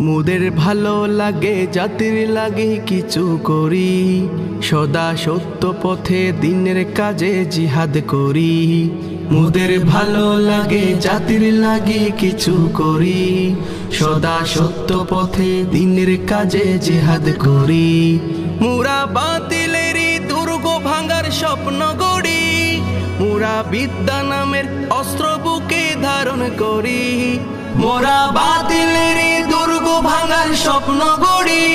মুদের ভালো লাগে, জাতির লাগে কিছু করি। সদা সত্য পথে দিনের কাজে জিহাদ করি। মুদের ভালো লাগে, জাতির লাগে কিছু করি। সদা সত্য পথে দিনের কাজে জিহাদ করি। মুরা বাতিলেরই দুর্গ ভাঙার স্বপ্ন গড়ি। মুরা বিদ্যা নামের অস্ত্র বুকে ধারণ করি। মোরা বাতিলের দুর্গ ভাঙার স্বপ্ন গড়ি।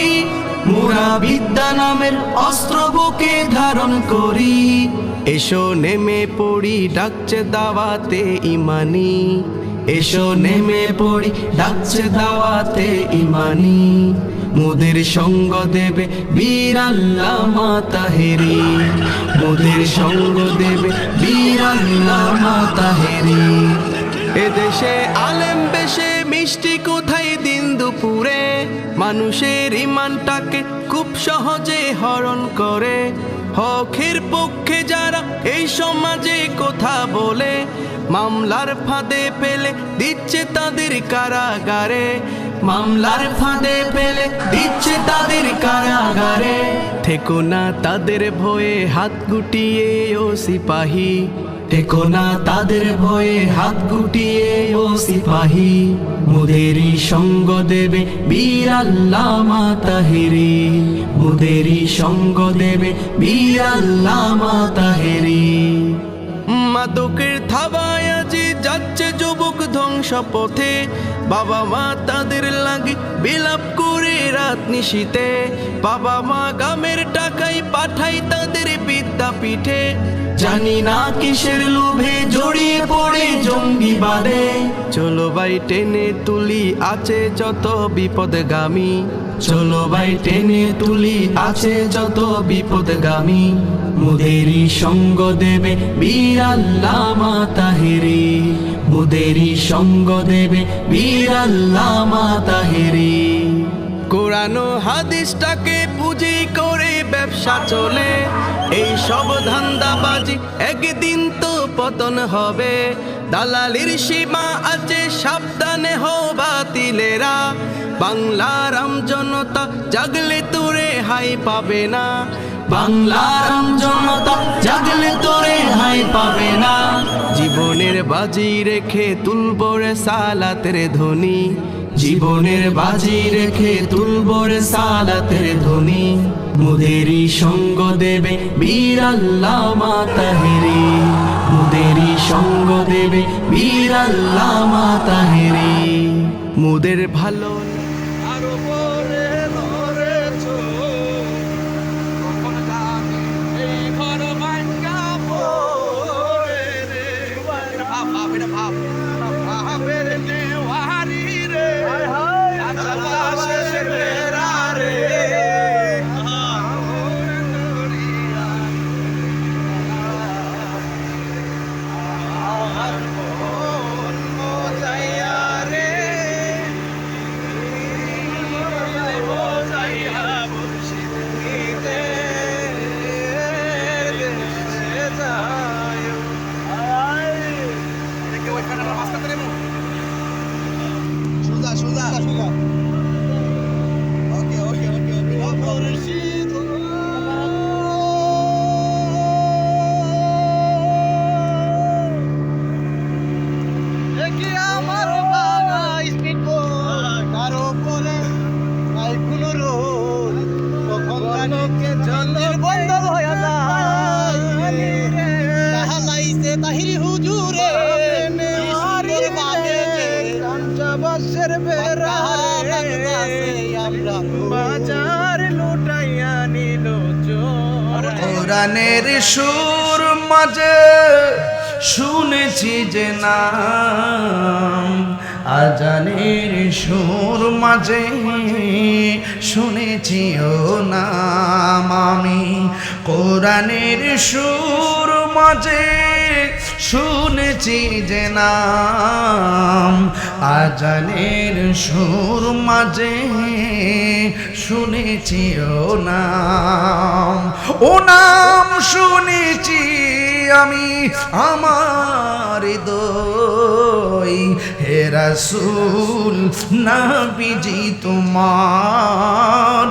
মোরা বিদ্যা নামের অস্ত্র বুকে ধারণ করি। এসো নেমে পড়ি, ডাকছে দাওয়াতে ইমানি। এসো নেমে পড়ি, ডাকছে দাওয়াতে ইমানি। মোদের সঙ্গ দেবে বীর আল্লাহ মাতাহেরি মোদের সঙ্গ দেবে বীর আল্লাহ মাতাহেরি এদেশে আলেম বেশে, মিষ্টি কোথায় দিন দুপুরে? মানুষের ইমানটাকে খুব সহজে হরণ করে। হকের পক্ষে যারা এই সমাজে কথা বলে, মামলার ফাঁদে পেলে দিচ্ছে তাদের কারাগারে। মামলার ফাঁদে পেলে দিচ্ছে তাদের কারাগারে। থেকো না তাদের ভয়ে হাত গুটিয়ে ও সিপাহী। টেকো না তাদের ভয়ে হাত গুটিয়ে ও সিপাহী। মুদেরই সঙ্গ দেবে বীর আল্লাহ মাতাহেরি। মুদেরই সঙ্গ দেবে বীর আল্লাহ মাতাহেরি। মাদকের থাবায় আজি যাচ্ছে যুবক ধ্বংস পথে বাবা মা তাদের লাগে বিলাপ করে রাত নিশীতে। বাবা মা গামের টাকায় পাঠায় তাদের বিদ্যাপীঠে। জানি না কিসের লোভে জড়িয়ে পড়ে জঙ্গি বাদে চলো ভাই, টেনে তুলি, আছে যত বিপদগামী। চলো ভাই, টেনে তুলি, আছে যত বিপদগামী। মুদেরই সঙ্গ দেবে বীর আল্লাহ মাতাহেরি মুদেরই সঙ্গ দেবে বীর আল্লাহ মাতাহেরি কোরআন হাদিসটাকে পুঁজি করে ব্যবসা চলে। এই সব ধান্দাবাজি একদিন তো পতন হবে। দালালির সীমা আছে সাবধানে হো বাতিলেরা। বাংলার জনতা জাগলে তোরে হাই পাবে না। বাংলার জনতা জাগলে তোরে হাই পাবে না। জীবনের বাজি রেখে তুলবরে সালাতের ধ্বনি। জীবনের বাজি রেখে তুলবর সালাতের ধ্বনি। মুদেরি সঙ্গ দেবে বীর আল্লাহ মাতাহেরি। মুদেরি সঙ্গ দেবে বীর আল্লাহ মাতাহেরি। মুদের ভালো কোরআনের সুর মাঝে শুনেছি যে নাম আজানের সুর মাঝে শুনেছি ও নাম আমি। কোরআনের সুর মাঝে শুনেছি যে নাম। আজানের সুর মাঝে শুনেছি ও নাম। ও নাম শুনেছি আমি, আমার হে রসুল, নবীজি তোমার।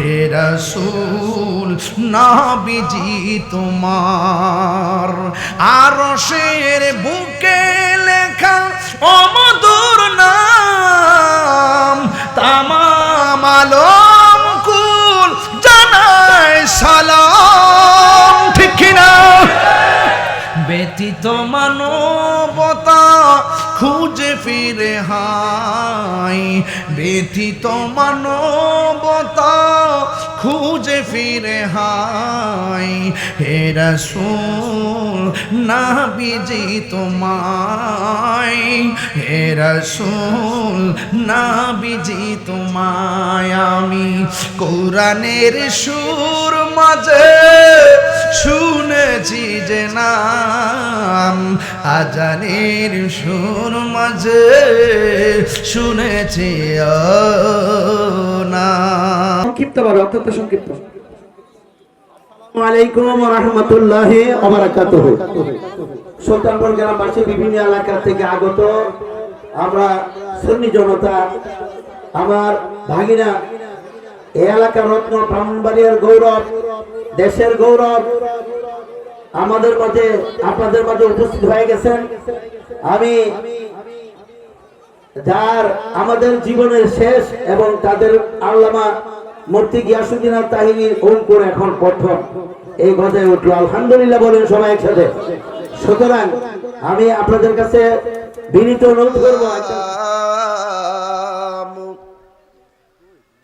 হে রসুল, নবীজি তোমার। আর শের বুকে লেখা অমধুর নাম, তামাম আলম কুল জানায় সালাম। ঠিক কিনা? ব্যতীত মানবতা খুঁজে ফিরে হাই। ব্যতীত মানবতা খুঁজে ফিরে হাই। হে রসুল না বিজি তোমায়। হে রসুল না বিজি তোমায়। আমি কোরআনের সুর মাঝে শুনেছি যে নাম আজানের সুর মাঝে শুনেছি সংক্ষিপ্ত অত্যন্ত সংক্ষিপ্ত। আলাইকুম সুলতানপুর গ্রামবাসী বিভিন্ন এলাকা থেকে আগত আমরা সুন্নি জনতা, আমার ভাগিনা এলাকার রত্ন ব্রাহ্মণবাড়িয়ার গৌরব, দেশের গৌরব আমাদের মাঝে আপনাদের মাঝে উপস্থিত হয়ে গেছেন। আমি যার আমাদের জীবনের শেষ এবং তাদের আল্লামা মূর্তি গিয়াসুদ্দিন আর তাহিনীর অঙ্কুর এখন প্রথম। এই গজায় উঠল, আলহামদুলিল্লাহ বলেন সবাই একসাথে। সুতরাং আমি আপনাদের কাছে বিনীত অনুরোধ করব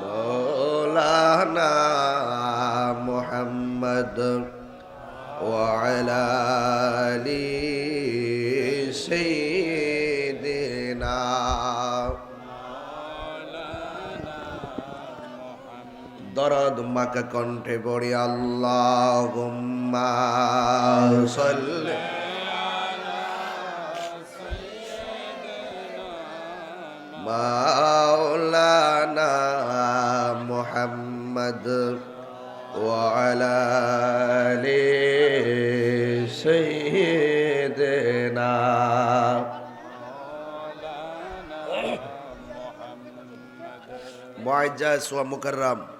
مولانا محمد وعلى آل سيدنا দরদ মাকে কণ্ঠে পড়ি আল্লাহ সাল্লি مولانا محمد وعلى آل سيدنا معجز ومكرم.